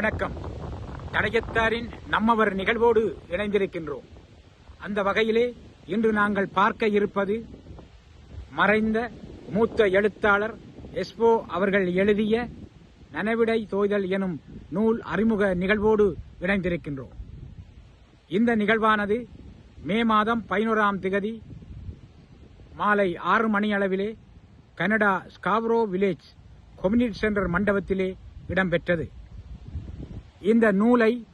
வணக்கம். தடயத்தாரின் நம்மவர் நிகழ்வோடு இணைந்திருக்கின்றோம். அந்த வகையிலே இன்று நாங்கள் பார்க்க இருப்பது மறைந்த மூத்த எழுத்தாளர் எஸ்போ அவர்கள் எழுதிய நனவிடை தோய்தல் எனும் நூல் அறிமுக நிகழ்வோடு இணைந்திருக்கின்றோம். இந்த நிகழ்வானது மே மாதம் பதினோராம் திகதி மாலை ஆறு மணி அளவிலே Canada Scarborough village community centre மண்டபத்திலே இடம்பெற்றது. இந்த நூலை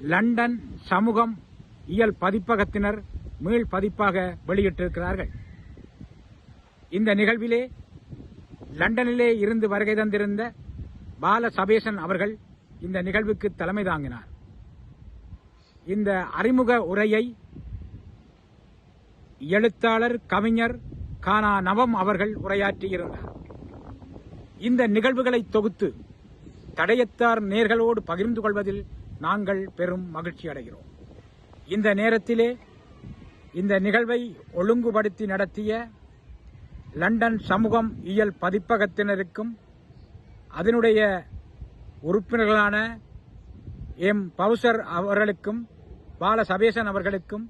லண்டன் சமூகம் இயல் பதிப்பகத்தினர் மீள் பதிப்பாக வெளியிட்டிருக்கிறார்கள். இந்த நிகழ்விலே லண்டனிலே இருந்து வருகை தந்திருந்த பால சபேசன் அவர்கள் இந்த நிகழ்வுக்கு தலைமை தாங்கினார். இந்த அறிமுக உரையை எழுத்தாளர் கவிஞர் கானா நவம் அவர்கள் உரையாற்றியிருந்தார். இந்த நிகழ்வுகளை தொகுத்து தடயத்தார் நேர்களோடு பகிர்ந்து கொள்வதில் நாங்கள் பெரும் மகிழ்ச்சி அடைகிறோம். இந்த நேரத்திலே இந்த நிகழ்வை ஒழுங்குபடுத்தி நடத்திய லண்டன் சமூகம் இயல் பதிப்பகத்தினருக்கும் அதனுடைய உறுப்பினர்களான எம். பவுசர் அவர்களுக்கும் பால சபேசன் அவர்களுக்கும்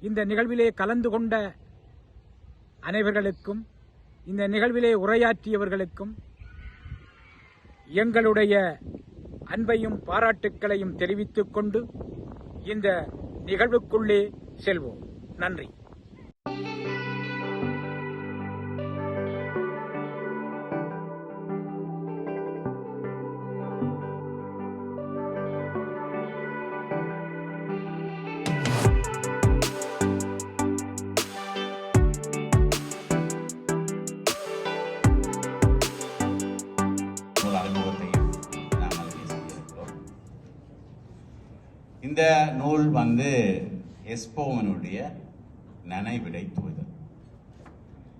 இந்த நிகழ்விலே கலந்து கொண்ட அனைவர்களுக்கும் இந்த நிகழ்விலே உரையாற்றியவர்களுக்கும் எங்களுடைய அன்பையும் பாராட்டுக்களையும் தெரிவித்துக் கொண்டு இந்த நிகழ்வுக்குள்ளே செல்வோம். நன்றி. இந்த நூல் வந்து எஸ்போவனுடைய நனைவிடை தூய்தல்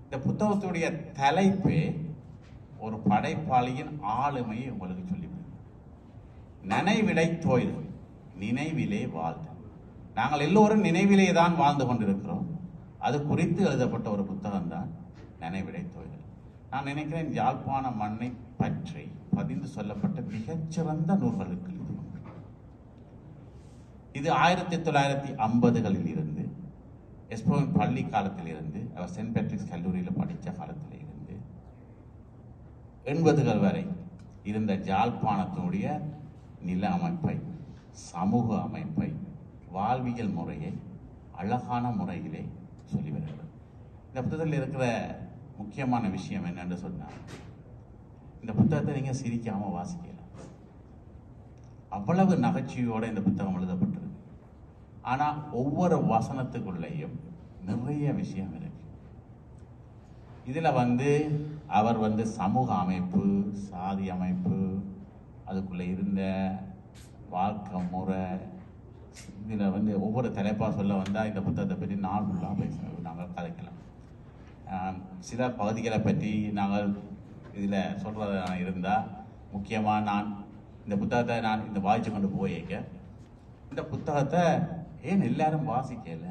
இந்த புத்தகத்துடைய தலைப்பு ஒரு படைப்பாளியின் ஆளுமையை உங்களுக்கு சொல்லிவிடும் நனைவிடை தோய்தல் நினைவிலே வாழ்தல். நாங்கள் எல்லோரும் நினைவிலே தான் வாழ்ந்து கொண்டிருக்கிறோம். அது குறித்து எழுதப்பட்ட ஒரு புத்தகம் தான் நினைவிடை தோய்தல். நான் நினைக்கிறேன் யாழ்ப்பாண மண்ணை பற்றி பதிந்து சொல்லப்பட்ட மிகச்சிறந்த நூல்களுக்கு இது ஆயிரத்தி தொள்ளாயிரத்தி ஐம்பதுகளில் இருந்து எஸ்போவின் பள்ளி காலத்தில் இருந்து அவர் சென்ட் பேட்ரிக்ஸ் கல்லூரியில் படித்த காலத்தில் இருந்து எண்பதுகள் வரை இருந்த ஜாழ்ப்பாணத்தினுடைய நில அமைப்பை சமூக அமைப்பை வாழ்வியல் முறையை அழகான முறையிலே சொல்லி வருகிறது. இந்த புத்தகத்தில் இருக்கிற முக்கியமான விஷயம் என்னென்னு சொன்னால் இந்த புத்தகத்தை நீங்கள் சிரிக்காமல் வாசிக்கலாம். அவ்வளவு நகைச்சுவையோடு இந்த புத்தகம் எழுதப்பட்டிருக்கு. ஆனால் ஒவ்வொரு வசனத்துக்குள்ளேயும் நிறைய விஷயம் இருக்கு. இதில் வந்து அவர் வந்து சமூக அமைப்பு சாதி அமைப்பு அதுக்குள்ளே இருந்த வாழ்க்கை முறை இதில் வந்து ஒவ்வொரு தலைப்பாக சொல்ல வந்தால் இந்த புத்தகத்தை பற்றி நாள் ஃபுல்லாக பேச நாங்கள் கதைக்கலாம். சில பகுதிகளை பற்றி நாங்கள் இதில் சொல்கிறதா இருந்தால் முக்கியமாக நான் இந்த புத்தகத்தை நான் இந்த வாய்ச்சி கொண்டு போயிருக்கேன் இந்த புத்தகத்தை ஏன் எல்லாரும் வாசிக்கல?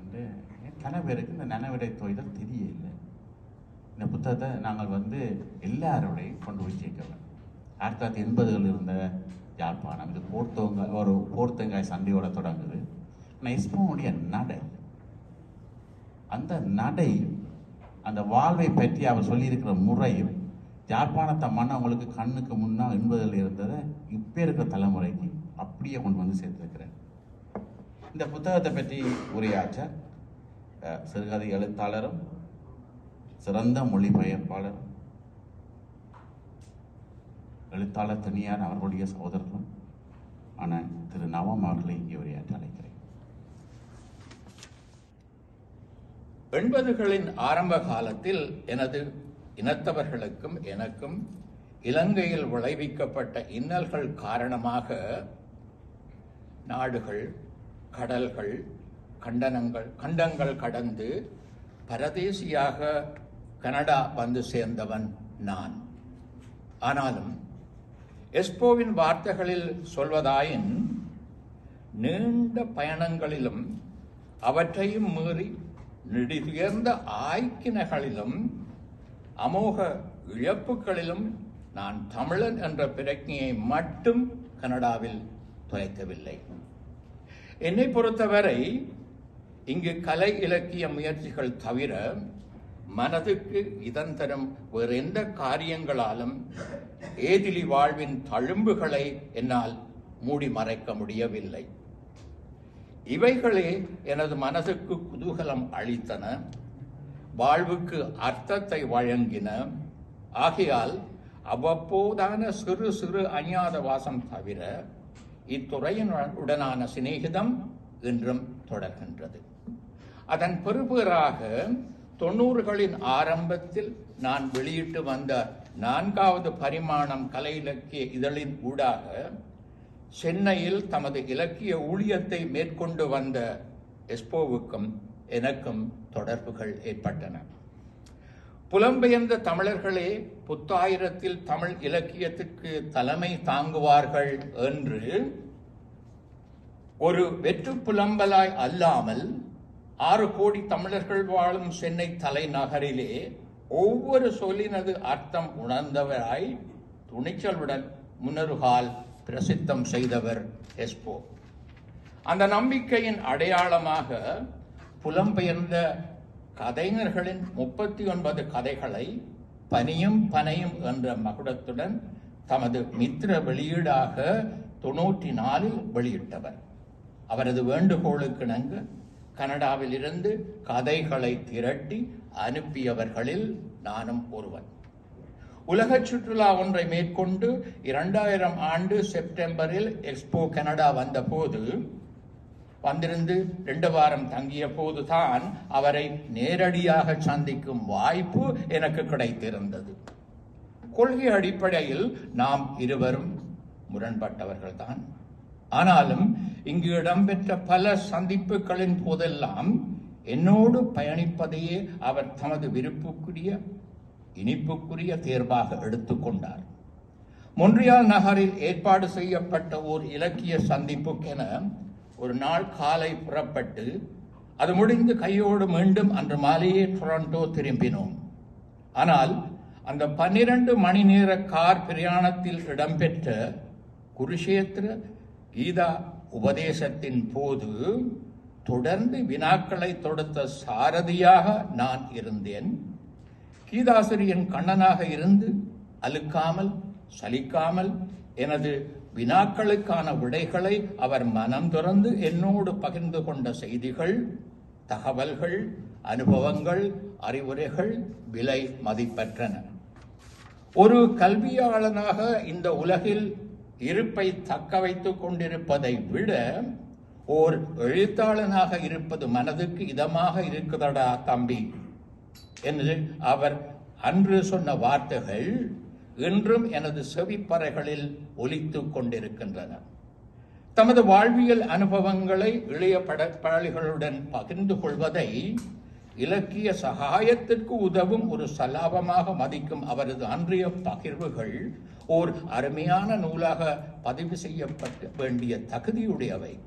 என்று என் பேருக்கு இந்த நனவிடை தொய்தல் தெரியல இந்த புத்தகத்தை நாங்கள் வந்து எல்லாரோடையும் கொண்டு போய் சேர்க்க வேண்டும் ஆயிரத்தி தொள்ளாயிரத்தி எண்பதுகளில் இருந்த யாழ்ப்பாணம் இது போர்த்தவங்க ஒரு போர்த்தங்காய் சண்டையோட தொடங்குது. ஆனால் இஸ்மோனுடைய நடை அந்த நடை அந்த வாழ்வை பற்றி அவர் சொல்லியிருக்கிற முறையும் யாழ்ப்பாணத்தை மண்ணை கண்ணுக்கு முன்னால் எண்பதில் இருந்ததை இப்போ இருக்கிற தலைமுறைக்கு அப்படியே கொண்டு வந்து சேர்த்திருக்கிறார். இந்த புத்தகத்தை பற்றி உரையாற்ற சிறுகதை எழுத்தாளரும் சிறந்த மொழிபெயர்ப்பாளரும் எழுத்தாளர் தனியார் அவர்களுடைய சகோதரரும் ஆன திரு நவம் அவர்களை இங்கே உரையாற்ற அழைக்கிறேன். எண்பதுகளின் ஆரம்ப காலத்தில் எனது இனத்தவர்களுக்கும் எனக்கும் இலங்கையில் விளைவிக்கப்பட்ட இன்னல்கள் காரணமாக நாடுகள் கடல்கள் கண்டனங்கள் கண்டங்கள் கடந்து பரதேசியாக கனடா வந்து சேர்ந்தவன் நான். ஆனாலும் எஸ்போவின் வார்த்தைகளில் சொல்வதாயின் நீண்ட பயணங்களிலும் அவற்றையும் மீறி நெடுதுயர்ந்த ஆய்க்கினைகளிலும் அமோக இழப்புகளிலும் நான் தமிழன் என்ற பிரജ്ഞையை மட்டும் கனடாவில் தொலைக்கவில்லை என்னை பொறுத்தவரை இங்கு கலை இலக்கிய முயற்சிகள் தவிர மனதுக்கு இதன் தரும் வேறு எந்த காரியங்களாலும் ஏதிலி வாழ்வின் தழும்புகளை என்னால் மூடி மறைக்க முடியவில்லை. இவைகளே எனது மனதுக்கு குதூகலம் அளித்தன வாழ்வுக்கு அர்த்தத்தை வழங்கின ஆகையால் அவ்வப்போதான சிறு சிறு அஞ்ஞாத வாசம் தவிர இத்துறையினுடனான சிநேகிதம் இன்றும் தொடர்கின்றது. அதன் பெறுபேறாக தொண்ணூறுகளின் ஆரம்பத்தில் நான் வெளியிட்டு வந்த நான்காவது பரிமாணம் கலை இலக்கிய இதழின் ஊடாக சென்னையில் தமது இலக்கிய ஊழியத்தை மேற்கொண்டு வந்த எஸ்போவுக்கும் எனக்கும் தொடர்புகள் ஏற்பட்டன. புலம்பெயர்ந்த தமிழர்களே புத்தாயிரத்தில் தமிழ் இலக்கியத்திற்கு தலைமை தாங்குவார்கள் என்று ஒரு வெற்று புலம்பலாய் அல்லாமல் ஆறு கோடி தமிழர்கள் வாழும் சென்னை தலைநகரிலே ஒவ்வொரு சொல்லினது அர்த்தம் உணர்ந்தவராய் துணிச்சலுடன் முன்னருகால் பிரசித்தம் செய்தவர் எஸ்போ அந்த நம்பிக்கையின் அடையாளமாக புலம்பெயர்ந்த கதைஞர்களின் முப்பத்தி ஒன்பது கதைகளை பனியும் பனையும் என்ற மகுடத்துடன் தமது மித்திர வெளியீடாக தொன்னூற்றி நாலில் வெளியிட்டவர். அவரது வேண்டுகோளுக்கிணங்க கனடாவில் இருந்து கதைகளை திரட்டி அனுப்பியவர்களில் நானும் ஒருவன். உலக சுற்றுலா ஒன்றை மேற்கொண்டு இரண்டாயிரம் ஆண்டு செப்டம்பரில் எக்ஸ்போ கனடா வந்தபோது வந்திருந்து ரெண்டு வாரம் தங்கிய போதுதான் அவரை நேரடியாக சந்திக்கும் வாய்ப்பு எனக்கு கிடைத்திருந்தது. கொள்கை அடிப்படையில் நாம் இருவரும் முரண்பட்டவர்கள்தான். ஆனாலும் இங்கு இடம்பெற்ற பல சந்திப்புகளின் போதெல்லாம் என்னோடு பயணிப்பதையே அவர் தமது விருப்புக்குரிய இனிப்புக்குரிய தேர்வாக எடுத்துக்கொண்டார் மொன்றியால் நகரில் ஏற்பாடு செய்யப்பட்ட ஓர் இலக்கிய சந்திப்புக்கென ஒரு நாள் காலை புறப்பட்டு அது முடிந்து கையோடு மீண்டும் அன்று மாலையே டொரண்டோ திரும்பினோம். ஆனால் அந்த பன்னிரண்டு மணி நேர கார் பிரயாணத்தில் இடம்பெற்ற குருஷேத்திர கீதா உபதேசத்தின் போது தொடர்ந்து வினாக்களை தொடுத்த சாரதியாக நான் இருந்தேன். கீதாசிரியன் கண்ணனாக இருந்து அழுக்காமல் சலிக்காமல் எனது வினாக்களுக்கான விடைகளை அவர் மனம் துறந்து என்னோடு பகிர்ந்து கொண்ட செய்திகள் தகவல்கள் அனுபவங்கள் அறிவுரைகள் விலை மதிப்பற்றன. ஒரு கல்வியாளனாக இந்த உலகில் இருப்பை தக்க வைத்துக் கொண்டிருப்பதை விட ஓர் எழுத்தாளனாக இருப்பது மனதுக்கு இதமாக இருக்குதடா தம்பி. என்று அவர் அன்று சொன்ன வார்த்தைகள் இன்றும் எனது செவிப்பறைகளில் ஒலித்துக் கொண்டிருக்கின்றன. தமது வாழ்வியல் அனுபவங்களை இளைய படப்பாளிகளுடன் பகிர்ந்து கொள்வதை இலக்கிய சகாயத்திற்கு உதவும் ஒரு சலாபமாக மதிக்கும் அவரது அன்றைய பகிர்வுகள் ஓர் அருமையான நூலாக பதிவு செய்யப்பட்டு வேண்டிய தகுதியுடையவை.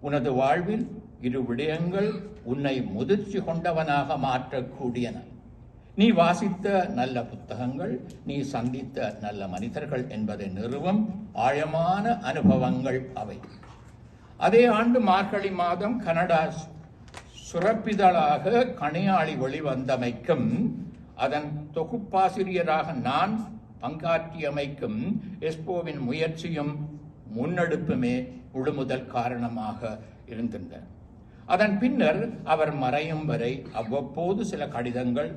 உனது வாழ்வில் இரு விடயங்கள் உன்னை முதிர்ச்சி கொண்டவனாக மாற்றக்கூடியன. நீ வாசித்த நல்ல புத்தகங்கள் நீ சந்தித்த நல்ல மனிதர்கள் என்பதை நிறுவம் ஆழமான அனுபவங்கள் அவை. அதே ஆண்டு மார்கழி மாதம் கனடா சுரப்பிதழாக கணையாளி வெளிவந்தமைக்கும் அதன் தொகுப்பாசிரியராக நான் பங்காற்றியமைக்கும் எஸ்போவின் முயற்சியும் முன்னெடுப்புமே முழுமுதல் காரணமாக இருந்தன அதன் பின்னர் அவர் மறையும் வரை அவ்வப்போது சில கடிதங்கள்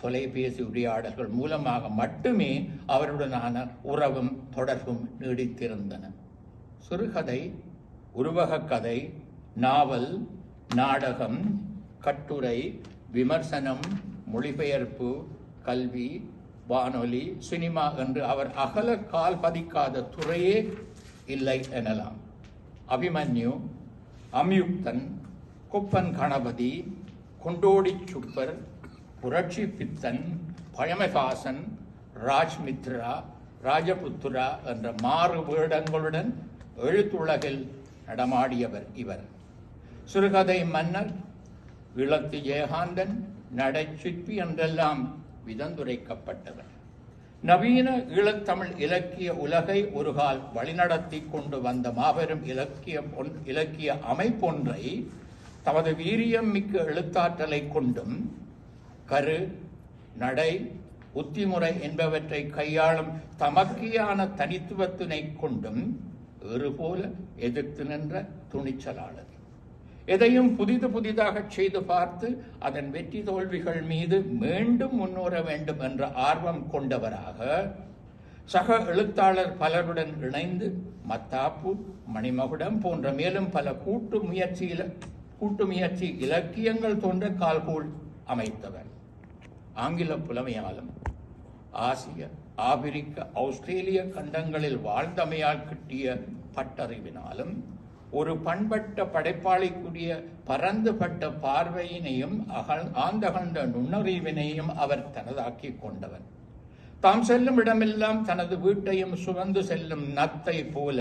தொலைபேசி உரையாடல்கள் மூலமாக மட்டுமே அவருடனான உறவும் தொடர்பும் நீடித்திருந்தன. சிறுகதை உருவகக் கதை நாவல் நாடகம் கட்டுரை விமர்சனம் மொழிபெயர்ப்பு கல்வி வானொலி சினிமா என்று அவர் அகல கால் பதிக்காத துறையே இல்லை எனலாம். அபிமன்யு அம்யுக்தன் குப்பன் கணபதி கொண்டோடி சுப்பர் புரட்சி பித்தன் பழமைகாசன் ராஜ்மித்ரா ராஜபுத்துரா என்ற மாறு வேடங்களுடன் எழுத்துலகில் நடமாடியவர் இவர். சிறுகதை மன்னர் இளத்து ஜெயகாந்தன் நடைச்சிற்பி என்றெல்லாம் விதந்துரைக்கப்பட்டவர். நவீன ஈழத்தமிழ் இலக்கிய உலகை ஒருகால் வழிநடத்தி கொண்டு வந்த மாபெரும் இலக்கிய இலக்கிய அமைப்பொன்றை தமது வீரியம் மிக்க எழுத்தாற்றலை கொண்டும் கரு நடை உத்திமுறை என்பவற்றை கையாளும் தமக்கியான தனித்துவத்தினை கொண்டும் ஏறுபோல எதிர்த்து நின்ற துணிச்சலாளர். எதையும் புதிது புதிதாக செய்து பார்த்து அதன் வெற்றி தோல்விகள் மீது மீண்டும் முன்னோர வேண்டும் என்ற ஆர்வம் கொண்டவராக சக எழுத்தாளர் பலருடன் இணைந்து மத்தாப்பு மணிமகுடம் போன்ற மேலும் பல கூட்டு முயற்சியில கூட்டு முயற்சி இலக்கியங்கள் தோன்ற கால்கோள் அமைத்தவர். ஆங்கில புலமையாலும் ஆசிய ஆபிரிக்க ஆஸ்திரேலிய கண்டங்களில் வாழ்ந்தமையால் கிட்டிய பட்டறிவினாலும் ஒரு பண்பட்ட படைப்பாளிக்குரிய பரந்துபட்ட பார்வையினையும் அகல் ஆந்தகண்ட நுண்ணறிவினையும் அவர் தனதாக்கிக் கொண்டவர் தாம் செல்லும் இடமெல்லாம் தனது வீட்டையும் சுமந்து செல்லும் நத்தை போல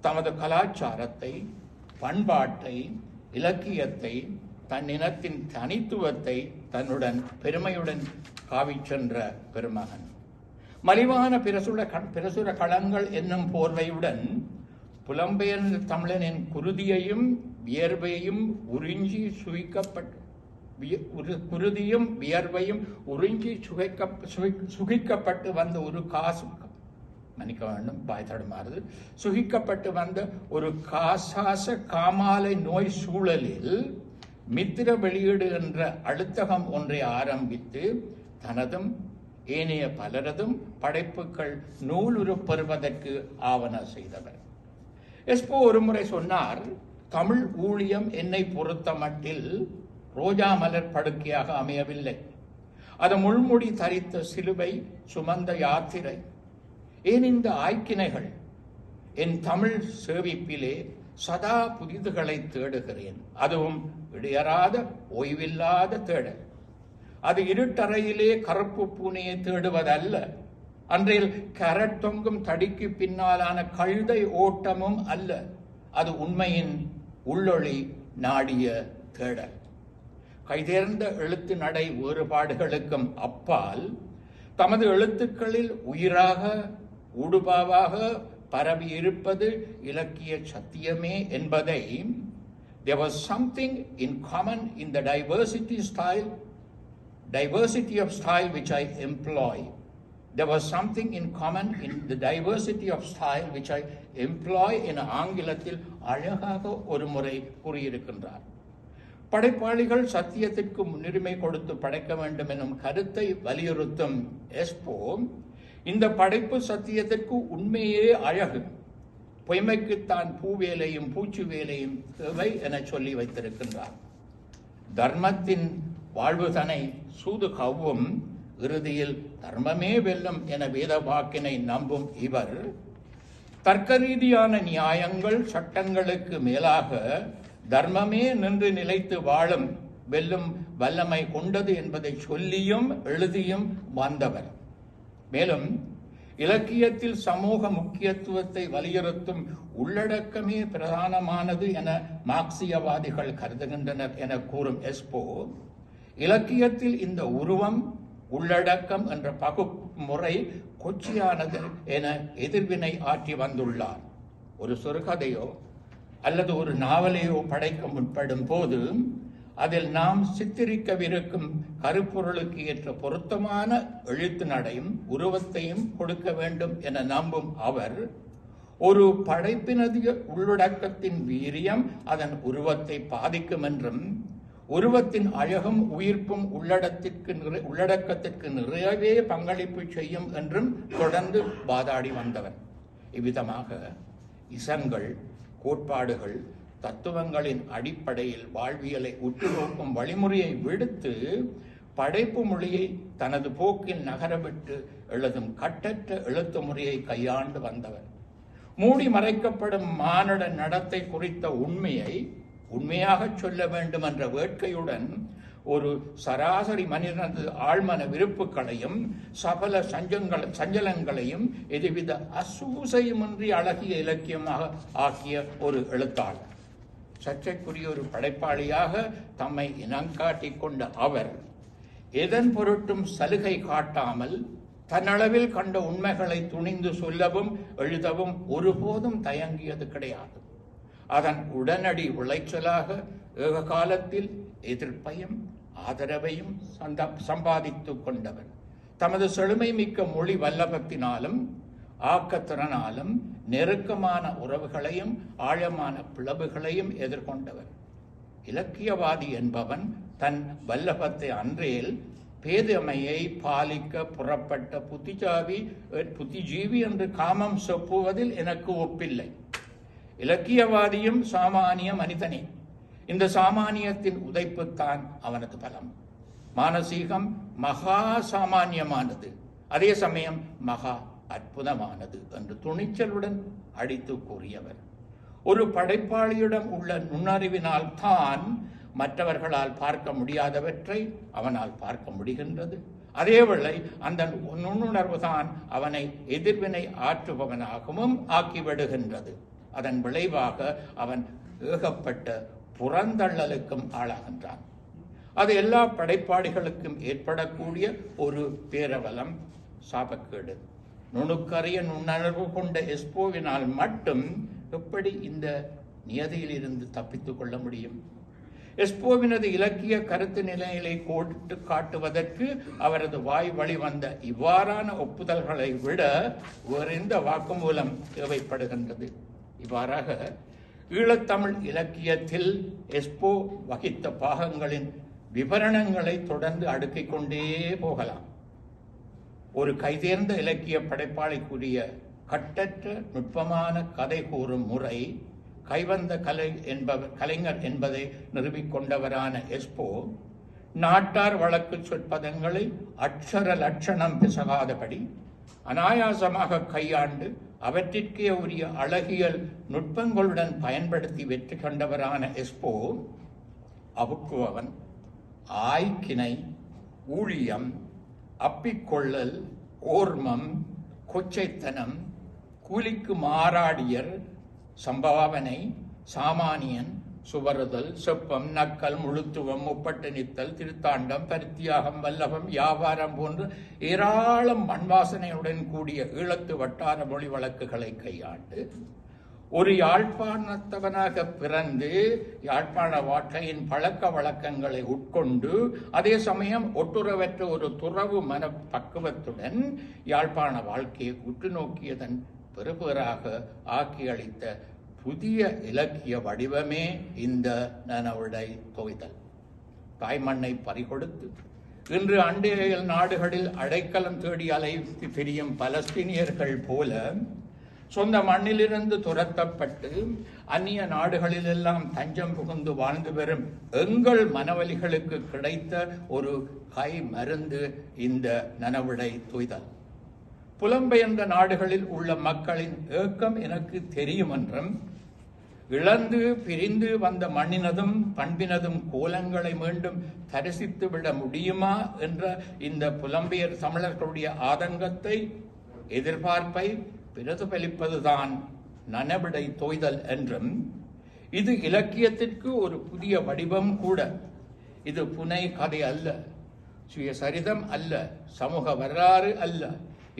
தமது கலாச்சாரத்தை பண்பாட்டை இலக்கியத்தை தன் இனத்தின் தனித்துவத்தை தன்னுடன் பெருமையுடன் காவிச் சென்ற பெருமகன். மலிவான பிரசுர க- பிரசுர களங்கள் என்னும் போர்வையுடன் புலம்பெயர்ந்த தமிழனின் குருதியையும் வியர்வையும் உறிஞ்சி சுகிக்கப்பட்டு விய- உரு- குருதியும் வியர்வையும் உறிஞ்சி சுகைக்க சுகி- சுகிக்கப்பட்டு வந்த ஒரு காசு மன்னிக்க வேண்டும் பாய் தடுமாறுது சுகிக்கப்பட்டு வந்த ஒரு காசாச காமாலை நோய் சூழலில் மித்திர வெளியீடு என்ற அழுத்தகம் ஒன்றை ஆரம்பித்து தனதும் ஏனைய பலரதும் படைப்புகள் நூலுருப்பெறுவதற்கு ஆவண செய்தவர். எஸ்போ ஒருமுறை சொன்னார் தமிழ் ஊழியம் என்னை பொறுத்த மட்டில் ரோஜா மலர் படுக்கையாக அமையவில்லை. அது முள்முடி தரித்த சிலுவை சுமந்த யாத்திரை. ஏன் இந்த ஆய்க்கினைகள் என் தமிழ் சேவிப்பிலே சதா புதிதுகளை தேடுகிறேன். அதுவும் இடையறாத ஓய்வில்லாத தேடல். அது இருட்டறையிலே கருப்பு பூனையை தேடுவதல்ல. அன்றையில் கரட் தொங்கும் தடிக்கு பின்னாலான கழுதை ஓட்டமும் அல்ல. அது உண்மையின் உள்ளொளி நாடிய தேடல். கைதேர்ந்த எழுத்து நடை வேறுபாடுகளுக்கும் அப்பால் தமது எழுத்துக்களில் உயிராக ஊடுபாவாக பரவி இருப்பது இலக்கிய சத்தியமே என்பதை there was something in common in the diversity style diversity of style which I employ. There was something in common in the diversity of style which I employ என ஆங்கிலத்தில் அழகாக ஒரு முறை கூறியிருக்கின்றார் படைப்பாளிகள் சத்தியத்திற்கு முன்னுரிமை கொடுத்து படைக்க வேண்டும் எனும் கருத்தை வலியுறுத்தும் எஸ்போ இந்த படைப்பு சத்தியத்திற்கு உண்மையே அழகு. பொய்மைக்குத்தான் பூவேலையும் பூச்சி வேலையும் தேவை என சொல்லி வைத்திருக்கின்றார். தர்மத்தின் வாழ்வுதனை சூது கவ்வும் இறுதியில் தர்மமே வெல்லும் என வேத வாக்கினை நம்பும் இவர் தர்க்க ரீதியான நியாயங்கள் சட்டங்களுக்கு மேலாக தர்மமே நின்று நிலைத்து வாழும் வெல்லும் வல்லமை கொண்டது என்பதை சொல்லியும் எழுதியும் வந்தவர். மேலும் இலக்கியத்தில் சமூக முக்கியத்துவத்தை வலியுறுத்தும் உள்ளடக்கமே பிரதானமானது என மார்க்சியவாதிகள் கருதுகின்றனர் என கூறும் எஸ்போ இலக்கியத்தில் இந்த உருவம் உள்ளடக்கம் என்ற பகுமுறை கொச்சியானது என எதிர்வினை ஆற்றி வந்துள்ளார். ஒரு சிறுகதையோ அல்லது ஒரு நாவலையோ படைக்க முற்படும் போது அதில் நாம் சித்தரிக்கவிருக்கும் கருப்பொருளுக்கு ஏற்ற பொருத்தமான எழுத்து நடையும் உருவத்தையும் கொடுக்க வேண்டும் என நம்பும் அவர் ஒரு படைப்பினது உள்ளடக்கத்தின் வீரியம் அதன் உருவத்தை பாதிக்கும் என்றும் உருவத்தின் அழகும் உயிர்ப்பும் உள்ளடத்திற்கு உள்ளடக்கத்திற்கு நிறையவே பங்களிப்பு செய்யும் என்றும் தொடர்ந்து வாதாடி வந்தவர். இவ்விதமாக இசங்கள் கோட்பாடுகள் தத்துவங்களின் அடிப்படையில் வாழ்வியலை உற்று நோக்கும் வழிமுறையை விடுத்து படைப்பு மொழியை தனது போக்கில் நகரவிட்டு எழுதும் கட்டற்ற எழுத்து முறையை கையாண்டு வந்தவர். மூடி மறைக்கப்படும் மானுட நடத்தை குறித்த உண்மையை உண்மையாகச் சொல்ல வேண்டும் என்ற வேட்கையுடன் ஒரு சராசரி மனிதனது ஆழ்மன விருப்புகளையும் சபல சஞ்சங்கள் சஞ்சலங்களையும் எதுவித அசூசையுமின்றி அழகிய இலக்கியமாக ஆக்கிய ஒரு எழுத்தாளர். சர்ச்சைக்குரிய ஒரு படைப்பாளியாக தம்மை இனங்காட்டிக் கொண்ட அவர் எதன் பொருட்டும் சலுகை காட்டாமல் தன்னளவில் கண்ட உண்மைகளை துணிந்து சொல்லவும் எழுதவும் ஒருபோதும் தயங்கியது கிடையாது. அதன் உடனடி விளைச்சலாக ஏக காலத்தில் எதிர்ப்பையும் ஆதரவையும் சந்த சம்பாதித்துக் கொண்டவர் தமது செழுமை மிக்க மொழி வல்லபத்தினாலும் ஆக்கத்திறனாலும் நெருக்கமான உறவுகளையும் ஆழமான பிளவுகளையும் எதிர்கொண்டவர் இலக்கியவாதி என்பவன் தன் வல்லபத்தை அன்றேல் பேதமையை பாலிக்க புறப்பட்ட புத்திஜாவி புத்திஜீவி என்று காமம் சொப்புவதில் எனக்கு ஒப்பில்லை. இலக்கியவாதியும் சாமானிய மனிதனே. இந்த சாமானியத்தின் உதைப்புத்தான் அவனது பலம். மானசீகம் மகா சாமானியமானது. அதே சமயம் மகா அற்புதமானது என்று துணிச்சலுடன் அடித்து கூறியவர். ஒரு படைப்பாளியிடம் உள்ள நுண்ணறிவினால் தான் மற்றவர்களால் பார்க்க முடியாதவற்றை அவனால் பார்க்க முடிகின்றது. அதேவேளை அந்த நுண்ணுணர்வு தான் அவனை எதிர்வினை ஆற்றுபவனாகவும் ஆக்கிவிடுகின்றது. அதன் விளைவாக அவன் ஏகப்பட்ட புறந்தள்ளலுக்கும் ஆளாகின்றான். அது எல்லா படைப்பாளிகளுக்கும் ஏற்படக்கூடிய ஒரு பேரவலம் சாபக்கேடு. நுணுக்கரிய நுண்ணறிவு கொண்ட எஸ்போவினால் மட்டும் எப்படி இந்த நியதியிலிருந்து தப்பித்துக் கொள்ள முடியும்? எஸ்போவினது இலக்கிய கருத்து நிலைகளை கோட்டு காட்டுவதற்கு அவரது வாய் வழி வந்த இவ்வாறான ஒப்புதல்களை விட வேறெந்த வாக்குமூலம் தேவைப்படுகின்றது? இவ்வாறாக ஈழத்தமிழ் இலக்கியத்தில் எஸ்போ வகித்த பாகங்களின் விவரணங்களை தொடர்ந்து அடுக்கிக் கொண்டே போகலாம். ஒரு கைதேர்ந்த இலக்கிய படைப்பாளிக்குரிய கட்டற்ற நுட்பமான கதை கூறும் முறை கைவந்த கலை என்பவர் கலைஞர் என்பதை நிறுவிக்கொண்டவரான எஸ்போ நாட்டார் வழக்கு சொற்பதங்களை அக்ஷர லட்சணம் பிசகாதபடி அனாயாசமாக கையாண்டு அவற்றிற்கே உரிய அழகியல் நுட்பங்களுடன் பயன்படுத்தி வெற்றி கண்டவரான எஸ்போ அவுக்குவவன் ஆய்க்கினை ஊழியம் அப்பிக்கொள்ளல் ஓர்மம் கொச்சைத்தனம் கூலிக்கு மாறாடியர் சம்பாவனை சாமானியன் சுவருதல் செப்பம் நக்கல் முழுத்துவம் முப்பட்டு நித்தல் திருத்தாண்டம் பருத்தியாகம் வல்லபம் வியாபாரம் போன்று ஏராளம் மண்வாசனையுடன் கூடிய ஈழத்து வட்டார மொழி வழக்குகளை கையாண்டு ஒரு யாழ்ப்பாணத்தவனாக பிறந்து யாழ்ப்பாண வாழ்க்கையின் பழக்க வழக்கங்களை உட்கொண்டு அதே சமயம் ஒட்டுறவற்ற ஒரு துறவு மன பக்குவத்துடன் யாழ்ப்பாண வாழ்க்கையை உற்று நோக்கியதன் பெறுபேறாக ஆக்கியளித்த புதிய இலக்கிய வடிவமே இந்த நனவுடை தொய்தல் தாய்மண்ணை பறிகொடுத்து இன்று அண்டைய நாடுகளில் அடைக்கலம் தேடி அலைத்து திரியும் பலஸ்தீனியர்கள் போல சொந்த மண்ணிலிருந்து துரத்தப்பட்டு அந்நிய நாடுகளிலெல்லாம் தஞ்சம் புகுந்து வாழ்ந்து வரும் எங்கள் மனவலிகளுக்கு கிடைத்த ஒரு கை மருந்து இந்த நனவிடை துய்தல். புலம்பெயர்ந்த நாடுகளில் உள்ள மக்களின் ஏக்கம் எனக்கு தெரியும் என்றும் இழந்து பிரிந்து வந்த மண்ணினதும் பண்பினதும் கோலங்களை மீண்டும் தரிசித்து விட முடியுமா என்ற இந்த புலம்பெயர் தமிழர்களுடைய ஆதங்கத்தை எதிர்பார்ப்பை பிரதிபலிப்பதுதான் நனவிடை தோய்தல் என்றும் இது இலக்கியத்திற்கு ஒரு புதிய வடிவம் கூட. இது புனை கதை அல்ல சுயசரிதம் அல்ல சமூக வரலாறு அல்ல.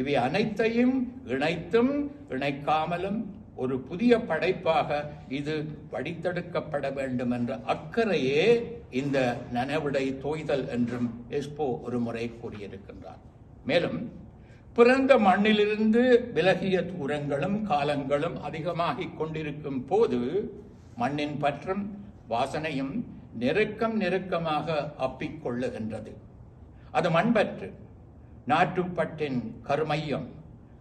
இவை அனைத்தையும் இணைத்தும் இணைக்காமலும் ஒரு புதிய படைப்பாக இது வடித்தெடுக்கப்பட வேண்டும் என்ற அக்கறையே இந்த நனவிடை தோய்தல் என்றும் எஸ்போ ஒரு முறை கூறியிருக்கின்றார். மேலும் பிறந்த மண்ணிலிருந்து விலகிய தூரங்களும் காலங்களும் அதிகமாகிக் கொண்டிருக்கும் போது மண்ணின் பற்றும் வாசனையும் நெருக்கம் நெருக்கமாக அப்பிக்கொள்ளுகின்றது அது மண்பற்று. நாட்டுப்பட்டின் கருமையம்.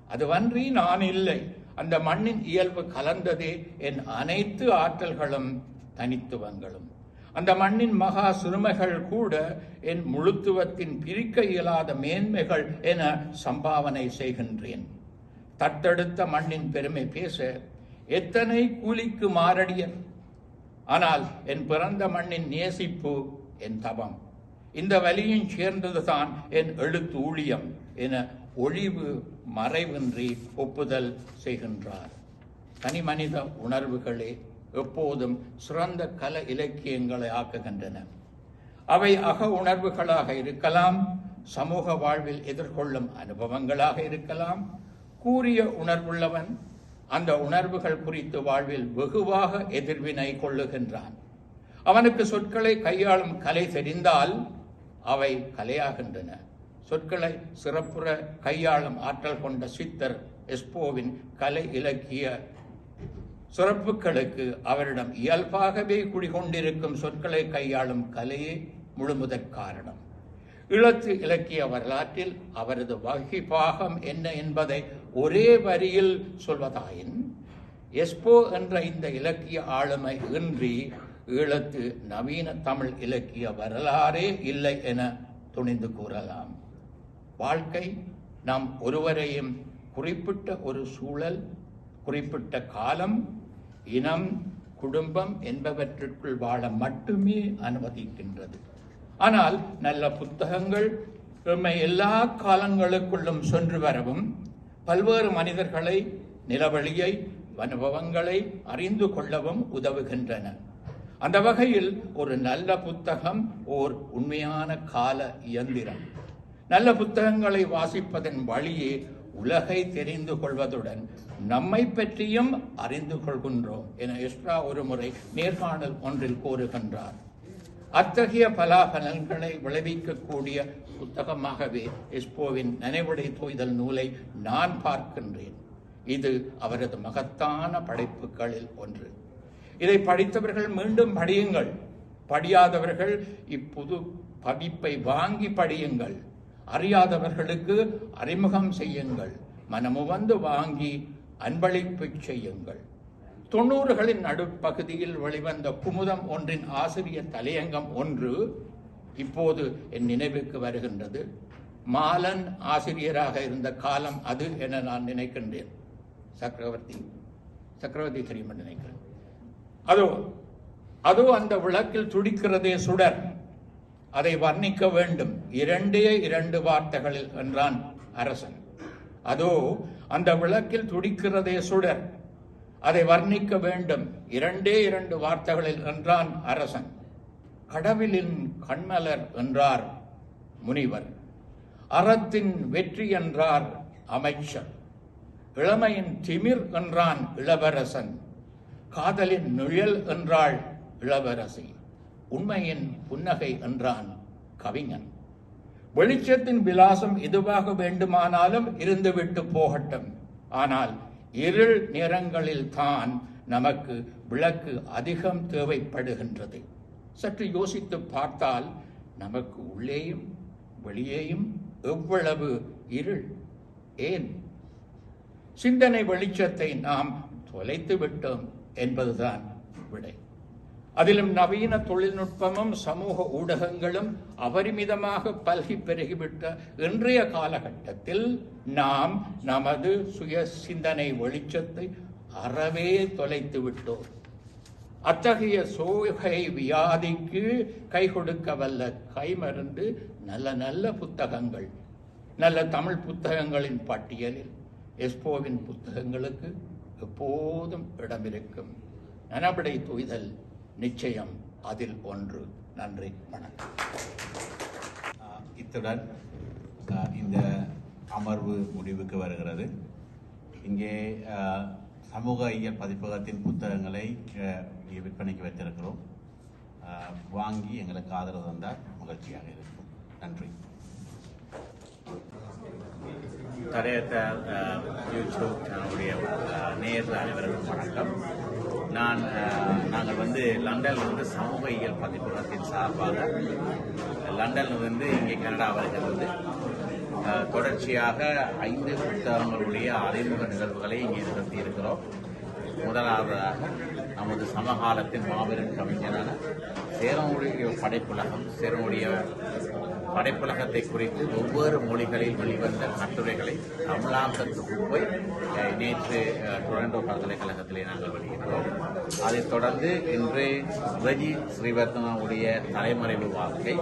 அதுவன்றி நான் இல்லை. அந்த மண்ணின் இயல்பு கலந்ததே என் அனைத்து ஆற்றல்களும் தனித்துவங்களும். அந்த மண்ணின் மகா சிறுமைகள் கூட என் முழுத்துவத்தின் பிரிக்க இயலாத மேன்மைகள் என சம்பாவனை செய்கின்றேன். தத்தெடுத்த மண்ணின் பெருமை பேச எத்தனை கூலிக்கு மாரடியன் ஆனால் என் பிறந்த மண்ணின் நேசிப்பு என் தவம். இந்த வலியும் சேர்ந்ததுதான் என் எழுத்து ஊழியம் என ஒளிவு மறைவின்றி ஒப்புதல் செய்கின்றார். தனி மனித உணர்வுகளே எப்போதும் சிறந்த கல இலக்கியங்களை ஆக்குகின்றன. அவை அக உணர்வுகளாக இருக்கலாம் சமூக வாழ்வில் எதிர்கொள்ளும் அனுபவங்களாக இருக்கலாம் கூறிய உணர்வுள்ளவன் அந்த உணர்வுகள் குறித்து வாழ்வில் வெகுவாக எதிர்வினை கொள்ளுகின்றான். அவனுக்கு சொற்களை கையாளும் கலை தெரிந்தால் அவை கலையாகின்றன. சொற்களை சிறப்புற கையாளும் ஆற்றல் கொண்ட சித்தர் எஸ்போவின் கலை இலக்கிய சுரப்புகளுக்கு அவரிடம் இயல்பாகவே குடிகொண்டிருக்கும் சொற்களை கையாளும் கலையே முழுமுதற் காரணம். இழத்து இலக்கிய வரலாற்றில் அவரது வகை பாகம் என்ன என்பதை ஒரே வரியில் சொல்வதாயின் எஸ்போ என்ற இந்த இலக்கிய ஆளுமை இன்றி ஈழத்து நவீன தமிழ் இலக்கிய வரலாறே இல்லை என துணிந்து கூறலாம். வாழ்க்கை நாம் ஒருவரையும் குறிப்பிட்ட ஒரு சூழல் குறிப்பிட்ட காலம் இனம் குடும்பம் என்பவற்றிற்குள் வாழ மட்டுமே அனுமதிக்கின்றது. ஆனால் நல்ல புத்தகங்கள் நம்மை எல்லா காலங்களுக்குள்ளும் சென்று வரவும் பல்வேறு மனிதர்களை நிலவழியை அனுபவங்களை அறிந்து கொள்ளவும் உதவுகின்றன. அந்த வகையில் ஒரு நல்ல புத்தகம் ஓர் உண்மையான கால இயந்திரம். நல்ல புத்தகங்களை வாசிப்பதன் வழியே உலகை தெரிந்து கொள்வதுடன் நம்மை பற்றியும் அறிந்து கொள்கின்றோம் என இஸ்ரா ஒரு முறை நேர்காணல் ஒன்றில் கூறுகின்றார். அத்தகைய பலாபலன்களை விளைவிக்கக்கூடிய புத்தகமாகவே இஸ்போவின் நினைவுடை தோய்தல் நூலை நான் பார்க்கின்றேன். இது அவரது மகத்தான படைப்புகளில் ஒன்று. இதை படித்தவர்கள் மீண்டும் படியுங்கள். படியாதவர்கள் இப்புது பதிப்பை வாங்கி படியுங்கள். அறியாதவர்களுக்கு அறிமுகம் செய்யுங்கள். மனமு வந்து வாங்கி அன்பளிப்பு செய்யுங்கள். தொண்ணூறுகளின் நடுப்பகுதியில் வெளிவந்த குமுதம் ஒன்றின் ஆசிரியர் தலையங்கம் ஒன்று இப்போது என் நினைவுக்கு வருகின்றது. மாலன் ஆசிரியராக இருந்த காலம் அது என நான் நினைக்கின்றேன். சக்கரவர்த்தி சக்கரவர்த்தி தெரியுமா நினைக்கிறேன். அதோ அதோ அந்த விளக்கில் துடிக்கிறதே சுடர். அதை வர்ணிக்க வேண்டும். இரண்டே இரண்டு வார்த்தைகளில் என்றான் அரசன். அதோ அந்த விளக்கில் துடிக்கிறதே சுடர். அதை வர்ணிக்க வேண்டும். இரண்டே இரண்டு வார்த்தைகளில் என்றான் அரசன். கடவிலின் கண்மலர் என்றார் முனிவர். அறத்தின் வெற்றி என்றார் அமைச்சர். இளமையின் திமிர் என்றான் இளவரசன். காதலின் நிழல் என்றாள் இளவரசி. உண்மையின் புன்னகை என்றான் கவிஞன். வெளிச்சத்தின் விலாசம் எதுவாக வேண்டுமானாலும் இருந்துவிட்டு போகட்டும். ஆனால் இருள் நிறங்களில் தான் நமக்கு விளக்கு அதிகம் தேவைப்படுகின்றது. சற்று யோசித்து பார்த்தால் நமக்கு உள்ளேயும் வெளியேயும் எவ்வளவு இருள்? ஏன்? சிந்தனை வெளிச்சத்தை நாம் தொலைத்து விட்டோம் என்பதுதான் விடை. அதிலும் நவீன தொழில்நுட்பமும் சமூக ஊடகங்களும் அபரிமிதமாக பல்கி பெருகிவிட்ட இன்றைய காலகட்டத்தில் நாம் நமது சுய சிந்தனை வெளிச்சத்தை அறவே தொலைத்து விட்டோம். அத்தகைய சோகை வியாதிக்கு கை கொடுக்க வல்ல கைமருந்து நல்ல நல்ல புத்தகங்கள் நல்ல தமிழ் புத்தகங்களின் பட்டியலில் எஸ்போவின் புத்தகங்களுக்கு எப்போதும் இடமிருக்கும். நனபடை துய்தல் நிச்சயம் அதில் ஒன்று. நன்றி வணக்கம். இத்துடன் இந்த அமர்வு முடிவுக்கு வருகிறது. இங்கே சமூக இயல் பதிப்பகத்தின் புத்தகங்களை இங்கே விற்பனைக்கு வைத்திருக்கிறோம். வாங்கி எங்களுக்கு ஆதரவு தந்தால் மகிழ்ச்சியாக இருக்கும். நன்றி. தரையத்த யூடியூப் சேனலுடைய நேரில் அனைவருக்கும் வணக்கம். நான் நாங்கள் வந்து லண்டனில் வந்து சமூக இயல் பதிப்பகத்தின் சார்பாக லண்டனில் வந்து இங்கே கனடா அவர்கள் வந்து தொடர்ச்சியாக ஐந்து புத்தகங்களுடைய அறிமுக நிகழ்வுகளை இங்கே நிகழ்த்தி இருக்கிறோம் முதலாவதாக நமது சமகாலத்தின் மாபெரும் கவிஞரான சேரனுடைய படைப்புலகம் சேரனுடைய படைப்புலகத்தை குறித்து ஒவ்வொரு மொழிகளில் வெளிவந்த கட்டுரைகளை தமிழாக்க போய் நேற்று டொரண்டோ பல்கலைக்கழகத்திலே நாங்கள் வெளியிட்டோம். அதைத் தொடர்ந்து இன்று ரஜி ஸ்ரீவர்தனாவுடைய தலைமறைவு வாழ்க்கை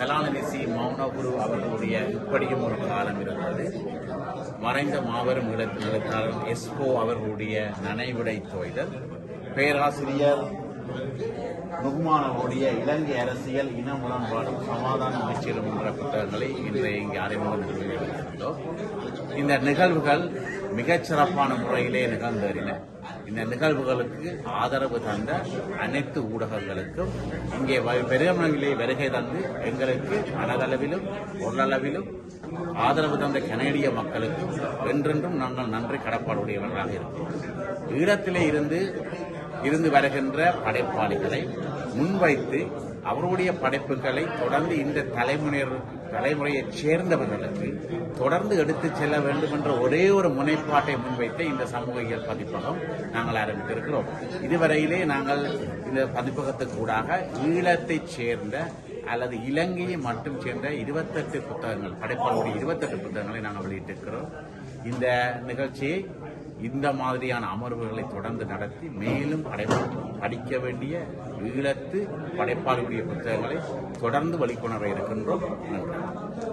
கலாநிதி சி. மௌனகுரு அவர்களுடைய இப்படியும் ஒரு காலம் இருந்தது. மறைந்த மாபெரும் ஈழத்து எழுத்தாளர் எஸ்போ அவர்களுடைய நனைவிடை தோய்தல் பேராசிரியர் நுகுமானவுடைய இலங்கை அரசியல் இன முரண்பாடும் சமாதான அமைச்சரும் என்ற புத்தகங்களை இன்றைய இங்கே அறிமுகம் செய்திருக்கின்றோம் இந்த நிகழ்வுகள் மிகச்சிறப்பான முறையிலே நிகழ்ந்தேறின இந்த நிகழ்வுகளுக்கு ஆதரவு தந்த அனைத்து ஊடகங்களுக்கும் இங்கே வ- பெருமளவிலே வருகை தந்து எங்களுக்கு மனதளவிலும் பொருளளவிலும் ஆதரவு தந்த கனேடிய மக்களுக்கும் என்றென்றும் நாங்கள் நன்றி கடப்பாடுடையவர்களாக இருக்கிறோம். ஈழத்திலே இருந்து இருந்து வருகின்ற படைப்பாளிகளை முன்வைத்து அவருடைய படைப்புகளை தொடர்ந்து இந்த தலைமுறை தலைமுறையைச் சேர்ந்தவர்களுக்கு தொடர்ந்து எடுத்துச் செல்ல வேண்டும் என்ற ஒரே ஒரு முனைப்பாட்டை முன்வைத்து இந்த சமூக இயல் பதிப்பகம் நாங்கள் ஆரம்பித்திருக்கிறோம். இதுவரையிலே நாங்கள் இந்த பதிப்பகத்துக்கூடாக ஈழத்தைச் சேர்ந்த அல்லது இலங்கையை மட்டும் சேர்ந்த இருபத்தெட்டு புத்தகங்கள் படைப்பாளருடைய இருபத்தெட்டு புத்தகங்களை நாங்கள் வெளியிட்டிருக்கிறோம். இந்த நிகழ்ச்சியை இந்த மாதிரியான அமர்வுகளை தொடர்ந்து நடத்தி மேலும் படிக்க வேண்டிய ஈழத்து படைப்பாளர்களுடைய புத்தகங்களை தொடர்ந்து வெளிக்கொணர இருக்கின்றோம். நன்றி.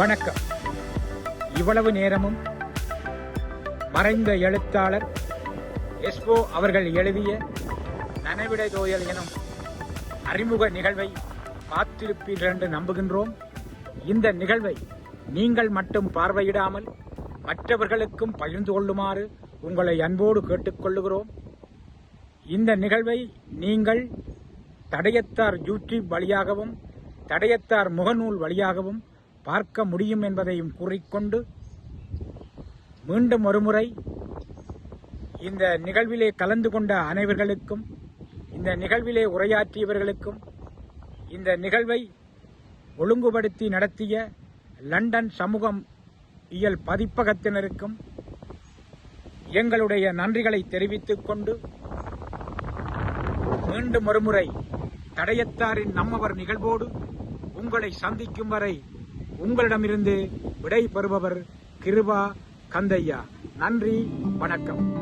வணக்கம். இவ்வளவு நேரமும் மறைந்த எழுத்தாளர் எஸ்போ அவர்கள் எழுதிய நனவிடை தோயல் எனும் அறிமுக நிகழ்வை பார்த்திருப்பீர்கள் என்று நம்புகின்றோம். இந்த நிகழ்வை நீங்கள் மட்டும் பார்வையிடாமல் மற்றவர்களுக்கும் பகிர்ந்து கொள்ளுமாறு உங்களை அன்போடு கேட்டுக்கொள்ளுகிறோம். இந்த நிகழ்வை நீங்கள் தடயத்தார் யூடியூப் வழியாகவும் தடயத்தார் முகநூல் வழியாகவும் பார்க்க முடியும் என்பதையும் கூறிக்கொண்டு மீண்டும் ஒருமுறை இந்த நிகழ்விலே கலந்து கொண்ட அனைவர்களுக்கும் இந்த நிகழ்விலே உரையாற்றியவர்களுக்கும் இந்த நிகழ்வை ஒழுங்குபடுத்தி நடத்திய லண்டன் சமூகம் இயல் பதிப்பகத்தினருக்கும் எங்களுடைய நன்றிகளை தெரிவித்துக் கொண்டு மீண்டும் ஒருமுறை தடயத்தாரின் நம்மவர் நிகழ்வோடு உங்களை சந்திக்கும் வரை உங்களிடமிருந்து விடை பெறுபவர் கிருபா கந்தையா. நன்றி வணக்கம்.